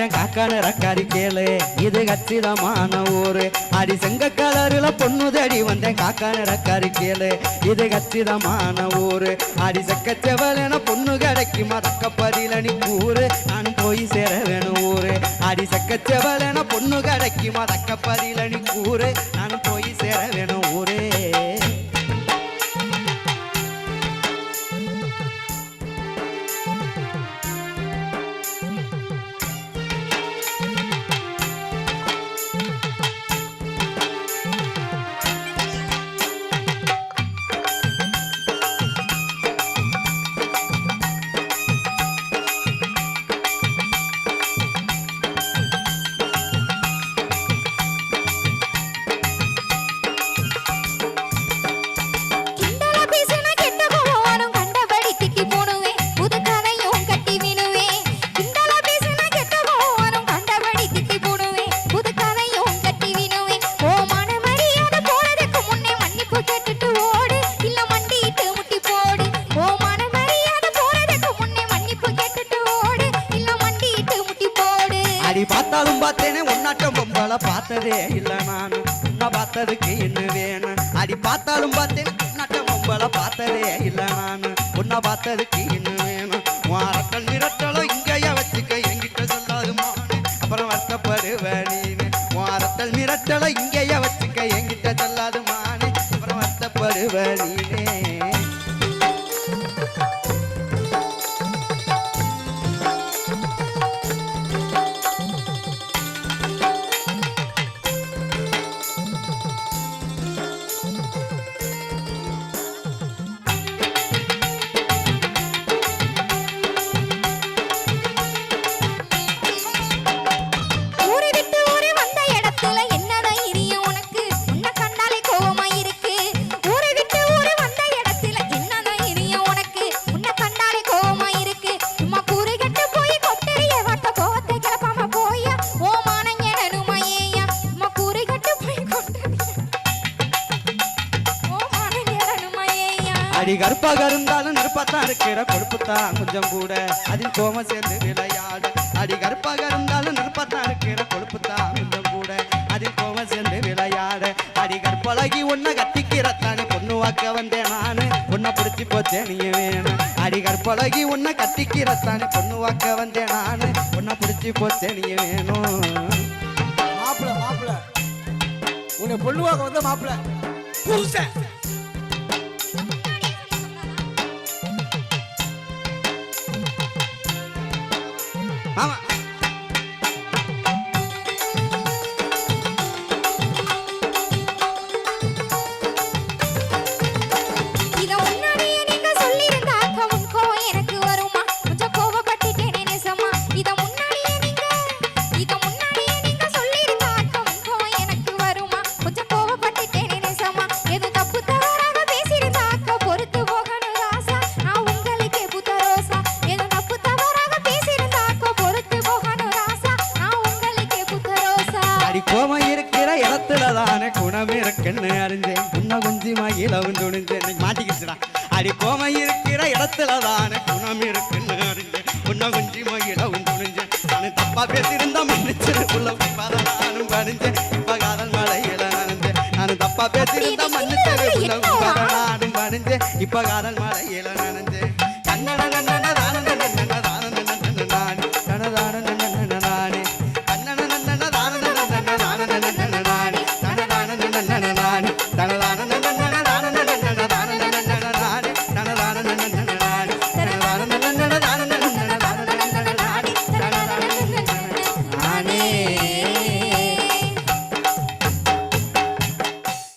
வந்தேன் காக்கான ரக்காரி கேளு. இது கச்சிதமான ஊரு. அடி செங்க கலருல பொண்ணு தேடி வந்தேன் காக்கான ரக்காரி கேளு. இது கச்சிதமான ஊரு. அடி செக்க செக்கச்சவலன பொண்ணு கிடைக்குமா? தக்க பதிலனி கூறு. நான் போய் சேர வேணும் ஊரு. அடி செக்க செக்கச்சவலன பொண்ணு கிடைக்குமா? தக்க பதிலனி கூறு. நான் பார்த்ததே இல்லை நான். உன்னை பார்த்ததுக்கு இன்னும் வேணும் அடி பார்த்தாலும் பார்த்தேன் நட்ட பொம்பளை பார்த்ததே இல்லை நான். உன்னை பார்த்ததுக்கு இன்னு அடி கருப்பாக இருந்தாலும் நெருப்பாத்தான் இருக்கிற கொழுப்புத்தான் கொஞ்சம் கூட. அதில் கோம சேர்ந்து விளையாடு. அடி கருப்பாக இருந்தாலும் நெருப்பாத்தான் இருக்கிற கொழுப்புத்தான் கொஞ்சம் கூட. அதில் கோம சேர்ந்து விளையாடு. அடி கற்பழகி ஒன்ன கத்திக்கிறத்தானே பொண்ணு வாக்க வந்தேன் நானு. பொண்ணை பிடிச்சி போச்சே நீ வேணும் அடி கற்பழகி உன்னை கத்திக்கிறத்தானே பொண்ணு வாக்க வந்தேன் நானு. பொண்ணை பிடிச்சி போச்சே நீ வேணும் மாப்பிள மாப்பிள. உன்னை பொண்ணுவாக்க வந்த மாப்பிள்ள புருஷன். हाँ தானே குணம் இருக்குன்னு அறிஞ்சேன் உன்ன மகிழ வந்து துணிஞ்சேன் இன்னைக்கு மாட்டிக்கிச்சுடா. அடி கோமம் இருக்கிற இடத்துல தானே குணம் இருக்குன்னு அறிஞ்சேன். உன்ன மகிழ வந்து துணிஞ்சேன் நான் தப்பா பேசியிருந்தா மன்னிச்சிரு. உள்ள நானும் பணிஞ்சேன் இப்ப காதல் மலையில நனைஞ்சேன். நான் தப்பா பேசியிருந்தா மன்னிச்சிரு. உள்ள நானும் பணிஞ்சேன் இப்ப காதல் மலையில நனைஞ்சேன்.